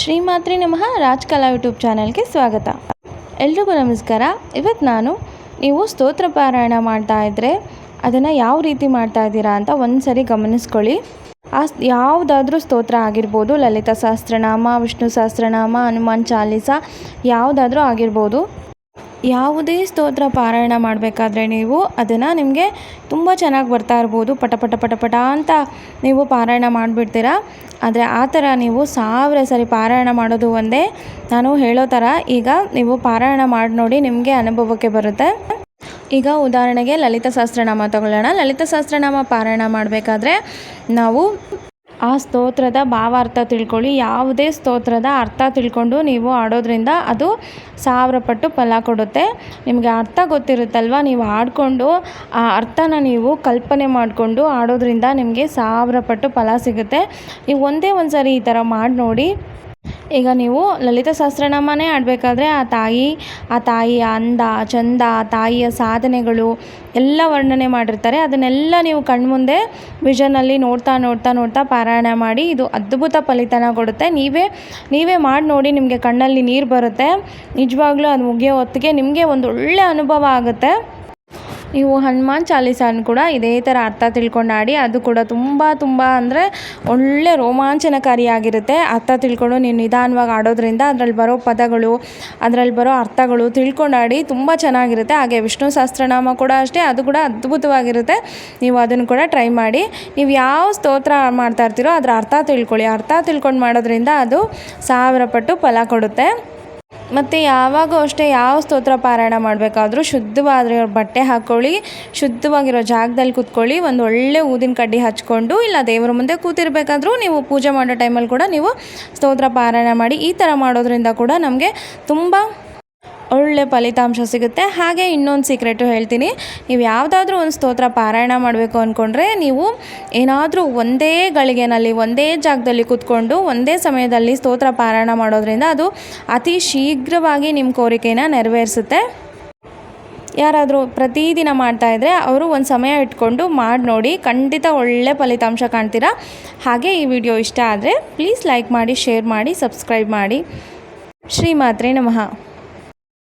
ಶ್ರೀಮಾತ್ರಿ ನಮಃ ರಾಜ್ಕಲಾ ಯೂಟ್ಯೂಬ್ ಚಾನಲ್ಗೆ ಸ್ವಾಗತ. ಎಲ್ರಿಗೂ ನಮಸ್ಕಾರ. ಇವತ್ತು ನಾನು ನೀವು ಸ್ತೋತ್ರ ಪಾರಾಯಣ ಮಾಡ್ತಾ ಇದ್ದರೆ ಅದನ್ನು ಯಾವ ರೀತಿ ಮಾಡ್ತಾ ಇದ್ದೀರಾ ಅಂತ ಒಂದು ಸರಿ ಗಮನಿಸ್ಕೊಳ್ಳಿ. ಆ ಯಾವುದಾದ್ರೂ ಸ್ತೋತ್ರ ಆಗಿರ್ಬೋದು, ಲಲಿತಾ ಸಹಸ್ರನಾಮ ವಿಷ್ಣು ಸಹಸ್ರನಾಮ ಹನುಮಾನ್ ಚಾಲೀಸ ಯಾವುದಾದ್ರೂ ಆಗಿರ್ಬೋದು ಯಾವುದೇ ಸ್ತೋತ್ರ ಪಾರಾಯಣ ಮಾಡಬೇಕಾದ್ರೆ ನೀವು ಅದನ್ನು ನಿಮಗೆ ತುಂಬ ಚೆನ್ನಾಗಿ ಬರ್ತಾ ಇರ್ಬೋದು. ಪಟ ಪಟ ಪಟ ಪಟ ಅಂತ ನೀವು ಪಾರಾಯಣ ಮಾಡಿಬಿಡ್ತೀರಾ. ಆದರೆ ಆ ಥರ ನೀವು ಸಾವಿರ ಸರಿ ಪಾರಾಯಣ ಮಾಡೋದು ಒಂದೇ. ನಾನು ಹೇಳೋ ಥರ ಈಗ ನೀವು ಪಾರಾಯಣ ಮಾಡಿ ನೋಡಿ ನಿಮಗೆ ಅನುಭವಕ್ಕೆ ಬರುತ್ತೆ. ಈಗ ಉದಾಹರಣೆಗೆ ಲಲಿತ ಸಹಸ್ರನಾಮ ತಗೊಳ್ಳೋಣ. ಲಲಿತ ಸಹಸ್ರನಾಮ ಪಾರಾಯಣ ಮಾಡಬೇಕಾದ್ರೆ ನಾವು ಆ ಸ್ತೋತ್ರದ ಭಾವಾರ್ಥ ತಿಳ್ಕೊಳ್ಳಿ. ಯಾವುದೇ ಸ್ತೋತ್ರದ ಅರ್ಥ ತಿಳ್ಕೊಂಡು ನೀವು ಆಡೋದ್ರಿಂದ ಅದು ಸಾವಿರ ಪಟ್ಟು ಫಲ ಕೊಡುತ್ತೆ. ನಿಮಗೆ ಅರ್ಥ ಗೊತ್ತಿರುತ್ತಲ್ವ? ನೀವು ಆಡಿಕೊಂಡು ಆ ಅರ್ಥನ ನೀವು ಕಲ್ಪನೆ ಮಾಡಿಕೊಂಡು ಆಡೋದ್ರಿಂದ ನಿಮಗೆ ಸಾವಿರ ಪಟ್ಟು ಫಲ ಸಿಗುತ್ತೆ. ನೀವು ಒಂದೇ ಒಂದು ಸಾರಿ ಈ ಥರ ಮಾಡಿ ನೋಡಿ. ಈಗ ನೀವು ಲಲಿತ ಸಹಸ್ರನಾಮನೇ ಆಡಬೇಕಾದ್ರೆ ಆ ತಾಯಿ, ಆ ತಾಯಿಯ ಅಂದ, ಚಂದ, ಆ ತಾಯಿಯ ಸಾಧನೆಗಳು ಎಲ್ಲ ವರ್ಣನೆ ಮಾಡಿರ್ತಾರೆ. ಅದನ್ನೆಲ್ಲ ನೀವು ಕಣ್ಮುಂದೆ ವಿಷನಲ್ಲಿ ನೋಡ್ತಾ ನೋಡ್ತಾ ನೋಡ್ತಾ ಪಾರಾಯಣ ಮಾಡಿ ಇದು ಅದ್ಭುತ ಫಲಿತನ ಕೊಡುತ್ತೆ. ನೀವೇ ನೀವೇ ಮಾಡಿ ನೋಡಿ ನಿಮಗೆ ಕಣ್ಣಲ್ಲಿ ನೀರು ಬರುತ್ತೆ. ನಿಜವಾಗ್ಲೂ ಅದು ಮುಗಿಯೋ ಹೊತ್ತಿಗೆ ನಿಮಗೆ ಒಂದು ಒಳ್ಳೆಯ ಅನುಭವ ಆಗುತ್ತೆ. ನೀವು ಹನುಮಾನ್ ಚಾಲೀಸಾನ ಕೂಡ ಇದೇ ಥರ ಅರ್ಥ ತಿಳ್ಕೊಂಡು ಆಡಿ, ಅದು ಕೂಡ ತುಂಬ ತುಂಬ ಅಂದರೆ ಒಳ್ಳೆ ರೋಮಾಂಚನಕಾರಿಯಾಗಿರುತ್ತೆ. ಅರ್ಥ ತಿಳ್ಕೊಂಡು ನೀವು ನಿಧಾನವಾಗಿ ಆಡೋದ್ರಿಂದ ಅದರಲ್ಲಿ ಬರೋ ಪದಗಳು, ಅದರಲ್ಲಿ ಬರೋ ಅರ್ಥಗಳು ತಿಳ್ಕೊಂಡು ಆಡಿ ತುಂಬ ಚೆನ್ನಾಗಿರುತ್ತೆ. ಹಾಗೆ ವಿಷ್ಣು ಸಹಸ್ರನಾಮ ಕೂಡ ಅಷ್ಟೇ, ಅದು ಕೂಡ ಅದ್ಭುತವಾಗಿರುತ್ತೆ. ನೀವು ಅದನ್ನು ಕೂಡ ಟ್ರೈ ಮಾಡಿ. ನೀವು ಯಾವ ಸ್ತೋತ್ರ ಮಾಡ್ತಾ ಇರ್ತೀರೋ ಅದರ ಅರ್ಥ ತಿಳ್ಕೊಳ್ಳಿ. ಅರ್ಥ ತಿಳ್ಕೊಂಡು ಮಾಡೋದ್ರಿಂದ ಅದು ಸಾವಿರ ಪಟ್ಟು ಫಲ ಕೊಡುತ್ತೆ. ಮತ್ತು ಯಾವಾಗೂ ಅಷ್ಟೇ ಯಾವ ಸ್ತೋತ್ರ ಪಾರಾಯಣ ಮಾಡಬೇಕಾದ್ರೂ ಶುದ್ಧವಾಗಿರೋ ಬಟ್ಟೆ ಹಾಕ್ಕೊಳ್ಳಿ ಶುದ್ಧವಾಗಿರೋ ಜಾಗದಲ್ಲಿ ಕೂತ್ಕೊಳ್ಳಿ, ಒಂದು ಒಳ್ಳೆ ಊದಿನ ಕಡ್ಡಿ ಹಚ್ಕೊಂಡು ಇಲ್ಲ ದೇವರ ಮುಂದೆ ಕೂತಿರಬೇಕಾದ್ರೂ ನೀವು ಪೂಜೆ ಮಾಡೋ ಟೈಮಲ್ಲಿ ಕೂಡ ನೀವು ಸ್ತೋತ್ರ ಪಾರಾಯಣ ಮಾಡಿ ಈ ಥರ ಮಾಡೋದ್ರಿಂದ ಕೂಡ ನಮಗೆ ತುಂಬ ಒಳ್ಳೆ ಫಲಿತಾಂಶ ಸಿಗುತ್ತೆ. ಹಾಗೆ ಇನ್ನೊಂದು ಸೀಕ್ರೆಟು ಹೇಳ್ತೀನಿ. ನೀವು ಯಾವುದಾದ್ರೂ ಒಂದು ಸ್ತೋತ್ರ ಪಾರಾಯಣ ಮಾಡಬೇಕು ಅಂದ್ಕೊಂಡ್ರೆ ನೀವು ಏನಾದರೂ ಒಂದೇ ಗಳಿಗೆನಲ್ಲಿ, ಒಂದೇ ಜಾಗದಲ್ಲಿ ಕೂತ್ಕೊಂಡು, ಒಂದೇ ಸಮಯದಲ್ಲಿ ಸ್ತೋತ್ರ ಪಾರಾಯಣ ಮಾಡೋದ್ರಿಂದ ಅದು ಅತಿ ಶೀಘ್ರವಾಗಿ ನಿಮ್ಮ ಕೋರಿಕೆನ ನೆರವೇರಿಸುತ್ತೆ. ಯಾರಾದರೂ ಪ್ರತಿದಿನ ಮಾಡ್ತಾಯಿದ್ರೆ ಅವರು ಒಂದು ಸಮಯ ಇಟ್ಕೊಂಡು ಮಾಡಿ ನೋಡಿ, ಖಂಡಿತ ಒಳ್ಳೆ ಫಲಿತಾಂಶ ಕಾಣ್ತೀರಾ? ಹಾಗೆ ಈ ವಿಡಿಯೋ ಇಷ್ಟ ಆದರೆ ಪ್ಲೀಸ್ ಲೈಕ್ ಮಾಡಿ, ಶೇರ್ ಮಾಡಿ, ಸಬ್ಸ್ಕ್ರೈಬ್ ಮಾಡಿ. ಶ್ರೀ ಮಾತ್ರೆ ನಮಃ.